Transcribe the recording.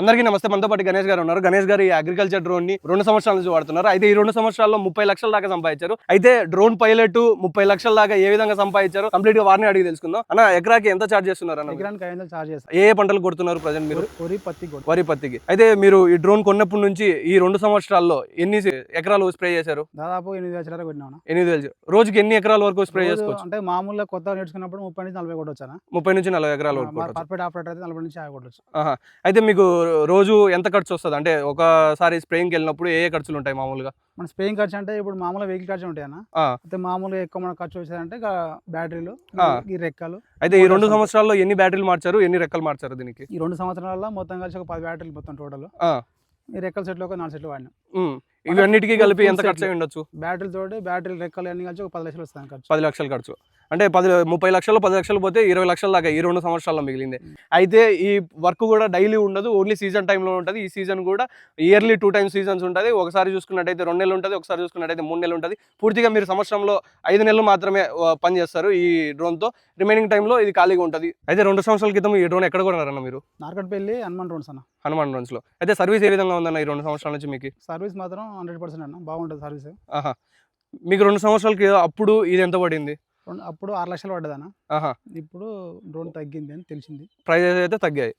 అందరికీ నమస్తే. మనతో పాటు గణేష్ గారు ఉన్నారు. గణేష్ గారు ఈ అగ్రికల్చర్ డ్రోన్ని రెండు సంవత్సరాల నుంచి వాడుతున్నారు. అయితే ఈ రెండు సంవత్సరాల్లో ముప్పై లక్షల దాకా సంపాదించారు. అయితే డ్రోన్ పైలట్ ముప్పై లక్షల దాకా ఏ విధంగా సంపాదించారు? కంప్లీట్గా వారిని అడిగి తెలుసుకుందాం. అన్న ఎకరాకి ఎంత చార్జ్ చేస్తున్నారు అన్న చార్జ్ చేస్తాం ఏ పంటలు కొడుతున్నారు ప్రజెంట్ మీరు? వరి పత్తి వరి పత్తికి. అయితే మీరు ఈ డ్రోన్ కొన్నప్పటి నుంచి ఈ రెండు సంవత్సరాల్లో ఎన్ని ఎకరాలు స్ప్రే చేశారు? దాదాపు ఎనిమిది కొట్టినా ఎనిమిది వేలు రోజుకి ఎన్ని ఎకరాల వరకు స్ప్రే చేసుకోవచ్చు? అంటే మామూలుగా కొత్తగా నేర్చుకున్నప్పుడు ముప్పై నుంచి నలభై కొట్టొచ్చానా ముప్పై నుంచి నలభై ఎకరాల వరకు కొట్టొచ్చు. పర్ఫెక్ట్ ఆపరేటర్ అయితే నలభై నుంచి కొట్టొచ్చు. అయితే మీకు రోజు ఎంత ఖర్చు వస్తుంది? అంటే ఒకసారి స్ప్రేయింగ్కి వెళ్ళినప్పుడు ఏ ఖర్చులు ఉంటాయి మామూలుగా? మన స్ప్రేయింగ్ ఖర్చు అంటే ఇప్పుడు మామూలుగా వెహికల్ ఖర్చు ఉంటాయి అన్న ఆ. అయితే మామూలుగా ఎక్కువ మన ఖర్చు వచ్చేదంటే బ్యాటరీలు. ఈ రెక్కలు. అయితే ఈ రెండు సంవత్సరాల్లో ఎన్ని బ్యాటరీలు మార్చారు? ఎన్ని రెక్కలు మార్చారు దీనికి? ఈ రెండు సంవత్సరాల్లో మొత్తం కలిసి ఒక పది బ్యాటరీలు మొత్తం టోటల్. ఈ రెక్కల సెట్లు ఒక నాలుగు సెట్లు వాడినాం. ఇవన్నిటికీ కలిపి ఎంత ఖర్చు ఉండొచ్చు బ్యాటరీలు తోటి బ్యాటరీలు రెక్కలు అన్ని కలిసి ఒక పది లక్షలు వస్తాయి ఖర్చు. పది లక్షలు ఖర్చు. అంటే పది ముప్పై లక్షలు పది లక్షలు పోతే ఇరవై లక్షల దాకా ఈ రెండు సంవత్సరాల్లో మిగిలింది. అయితే ఈ వర్క్ కూడా డైలీ ఉండదు ఓన్లీ సీజన్ టైంలో ఉంటుంది. ఈ సీజన్ కూడా ఇయర్లీ టూ టైమ్స్ సీజన్స్ ఉంటుంది. ఒకసారి చూసుకున్నట్టయితే రెండు నెలలు ఉంటుంది ఒకసారి చూసుకున్నట్టయితే మూడు నెలలు ఉంటుంది. పూర్తిగా మీరు సంవత్సరంలో ఐదు నెలలు మాత్రమే ఆ, పని చేస్తారు ఈ డ్రోన్తో. రిమైనింగ్ టైంలో ఇది ఖాళీగా ఉంటుంది. అయితే రెండు సంవత్సరాల క్రితం ఈ డ్రోన్ ఎక్కడ కొన్నారన్న మీరు? నార్కట్పల్లి హనుమాన్ రోడ్స్ అన్న. హనుమాన్ డ్రోన్స్లో. అయితే సర్వీస్ ఏ విధంగా ఉందన్న ఈ రెండు సంవత్సరాల నుంచి మీకు? సర్వీస్ మాత్రం హండ్రెడ్ పర్సెంట్ అన్న. బాగుంటుంది సర్వీస్. ఆహా. మీకు రెండు సంవత్సరాలకి అప్పుడు ఇది ఎంత పడింది? అప్పుడు ఆరు లక్షలు పడ్డదన్న. ఆహా. ఇప్పుడు డ్రోన్ తగ్గింది అని తెలిసింది. ప్రైజెస్ అయితే తగ్గాయి.